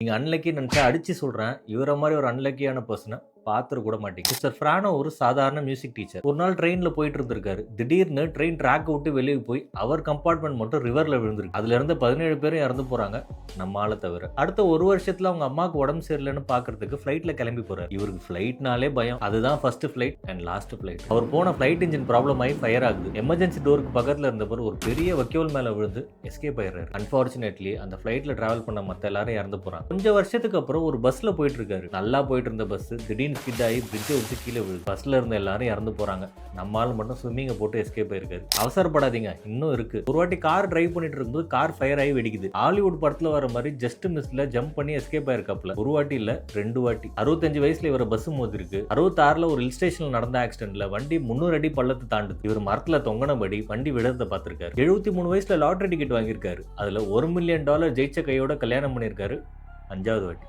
நீங்கள் அன்லக்கி நினச்சா அடித்து சொல்கிறேன் இவரை மாதிரி ஒரு அன்லக்கியான பர்சனை பார்த்துட கூட மாட்டீங்க மிஸ்டர் ஃப்ரானோ ஒரு சாதாரண மியூசிக் டீச்சர் ஒரு நாள் ட்ரெயினில் போயிட்டு இருந்திருக்காரு. திடீர்னு ட்ரெயின் ட்ராக் விட்டு வெளியே போய் அவர் கம்பார்ட்மெண்ட் மட்டும் ரிவர்ல விழுந்திருக்கு. அதுல இருந்து பதினேழு பேரும் இறந்து போறாங்க. நம்ம ஆளை தவிர. அடுத்த ஒரு வருஷத்துல அவங்க அம்மாவுக்கு உடம்பு சரியில்லைன்னு பாக்குறதுக்கு ஃபிளைட்ல கிளம்பி போறாரு. இவருக்கு ஃபிளைட்னாலே பயம். அதுதான் first flight and last flight அவர் போன ஃபிளைட் இன்ஜின் ப்ராப்ளம் ஆகி ஃபயர் ஆகுது. எமர்ஜென்சி டோருக்கு பக்கத்துல இருந்தவர் ஒரு பெரிய வக்கியோல் மேல விழுந்து எஸ்கேப் ஆயிடுறாரு. அன்பார்ச்சுனேட்லி அந்த ஃபிளைட்ல டிராவல் பண்ண மத்த எல்லாரும் இறந்து போறாங்க. கொஞ்சம் வருஷத்துக்கு அப்புறம் ஒரு பஸ்ல போயிட்டு இருக்காரு. நல்லா போயிட்டு இருந்த பஸ் திடீர்னு ஸ்கிட் ஆகி பிரிட்ஜை விட்டு கீழே விழுது. பஸ்ல இருந்த எல்லாரும் இறந்து போறாங்க. நம்மால மட்டும் ஸ்விம்மிங்கை போட்டு எஸ்கேப் ஆயிருக்காரு. அவசரப்படாதீங்க இன்னும் இருக்கு. ஒரு வாட்டி கார் டிரைவ் பண்ணிட்டு இருக்கும்போது கார் ஃபயர் ஆகி வெடிக்குது. ஹாலிவுட் படத்துல வர மாதிரி ஜஸ்ட் மிஸ்ல ஜம்ப் பண்ணி எஸ்கேப் ஆயிருக்காப்ல ஒரு வாட்டி இல்ல ரெண்டு வாட்டி. அறுபத்தஞ்சு வயசுல இவர பஸ் மோதிருக்கு. அறுபத்தாறுல ஒரு ஹில் ஸ்டேஷன்ல நடந்த ஆக்சிடென்ட்ல வண்டி முந்நூறு அடி பள்ளத்தை தாண்டுது. இவர் மரத்துல தொங்கினபடி வண்டி விழுறத பார்த்திருக்காரு. எழுபத்தி மூணு வயசுல லாட்டரி டிக்கெட் வாங்கியிருக்காரு. அதுல ஒரு மில்லியன் டாலர் ஜெயிச்ச கையோட கல்யாணம் பண்ணியிருக்காரு. அஞ்சாவது வாட்டி.